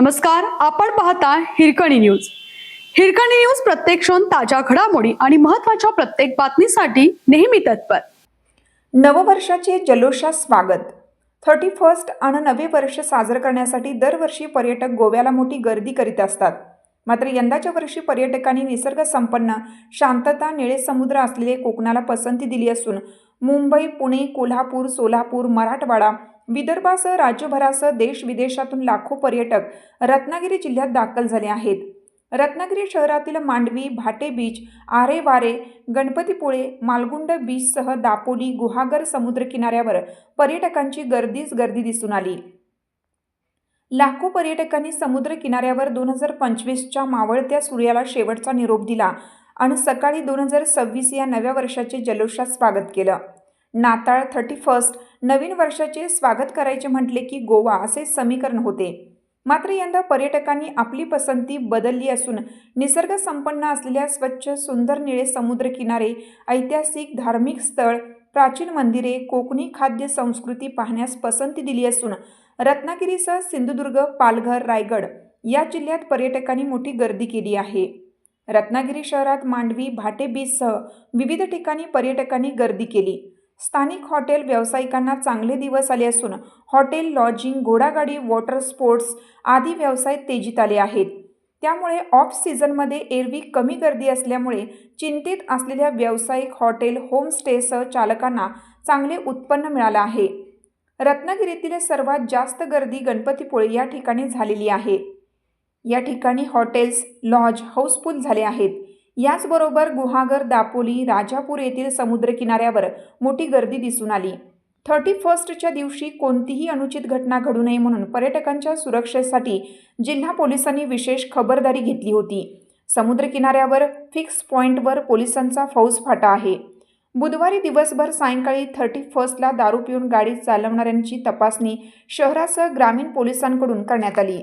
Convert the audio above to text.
नमस्कार आपण पाहता हिरकणी न्यूज. हिरकणी न्यूज प्रत्येक क्षण ताज्या घडामोडी आणि महत्त्वाच्या प्रत्येक बातमीसाठी नेहमी तत्पर. नववर्षाचे जल्लोषात स्वागत. थर्टी फर्स्ट आणि नवे वर्ष साजरं करण्यासाठी दरवर्षी पर्यटक गोव्याला मोठी गर्दी करीत असतात. मात्र यंदाच्या वर्षी पर्यटकांनी निसर्ग संपन्न शांतता निळे समुद्र असलेले कोकणाला पसंती दिली असून मुंबई पुणे कोल्हापूर सोलापूर मराठवाडा विदर्भासह राज्यभरासह देश विदेशातून लाखो पर्यटक रत्नागिरी जिल्ह्यात दाखल झाले आहेत. रत्नागिरी शहरातील मांडवी भाटे बीच आरे वारे गणपतीपुळे मालगुंड बीचसह दापोली गुहागर समुद्र किनाऱ्यावर पर्यटकांची गर्दीच गर्दी दिसून आली. लाखो पर्यटकांनी समुद्र किनाऱ्यावर दोन हजार पंचवीसच्या मावळत्या सूर्याला शेवटचा निरोप दिला आणि सकाळी दोन हजार सव्वीस या नव्या वर्षाचे जल्लोषात स्वागत केलं. नाताळ थर्टी फर्स्ट नवीन वर्षाचे स्वागत करायचे म्हटले की गोवा असे समीकरण होते. मात्र यंदा पर्यटकांनी आपली पसंती बदलली असून निसर्ग संपन्न असलेल्या स्वच्छ सुंदर निळे समुद्र किनारे ऐतिहासिक धार्मिक स्थळ प्राचीन मंदिरे कोकणी खाद्य संस्कृती पाहण्यास पसंती दिली असून रत्नागिरीसह सिंधुदुर्ग पालघर रायगड या जिल्ह्यात पर्यटकांनी मोठी गर्दी केली आहे. रत्नागिरी शहरात मांडवी भाटे बीचसह विविध ठिकाणी पर्यटकांनी गर्दी केली. स्थानिक हॉटेल व्यावसायिकांना चांगले दिवस आले असून हॉटेल लॉजिंग घोडागाडी वॉटर स्पोर्ट्स आदी व्यवसाय तेजीत आले आहेत. त्यामुळे ऑफ सीझनमध्ये एरवी कमी गर्दी असल्यामुळे चिंतित असलेल्या व्यावसायिक हॉटेल होमस्टेसह चालकांना चांगले उत्पन्न मिळालं आहे. रत्नागिरीतील सर्वात जास्त गर्दी गणपतीपुळे या ठिकाणी झालेली आहे. या ठिकाणी हॉटेल्स लॉज हाऊसफुल झाले आहेत. याचबरोबर गुहागर दापोली राजापूर येथील समुद्रकिनाऱ्यावर मोठी गर्दी दिसून आली. थर्टी फर्स्टच्या दिवशी कोणतीही अनुचित घटना घडू नये म्हणून पर्यटकांच्या सुरक्षेसाठी जिल्हा पोलिसांनी विशेष खबरदारी घेतली होती. समुद्रकिनाऱ्यावर फिक्स पॉईंटवर पोलिसांचा फौज फाटा आहे. बुधवारी दिवसभर सायंकाळी थर्टी फर्स्टला दारू पिऊन गाडी चालवणाऱ्यांची तपासणी शहरासह ग्रामीण पोलिसांकडून करण्यात आली.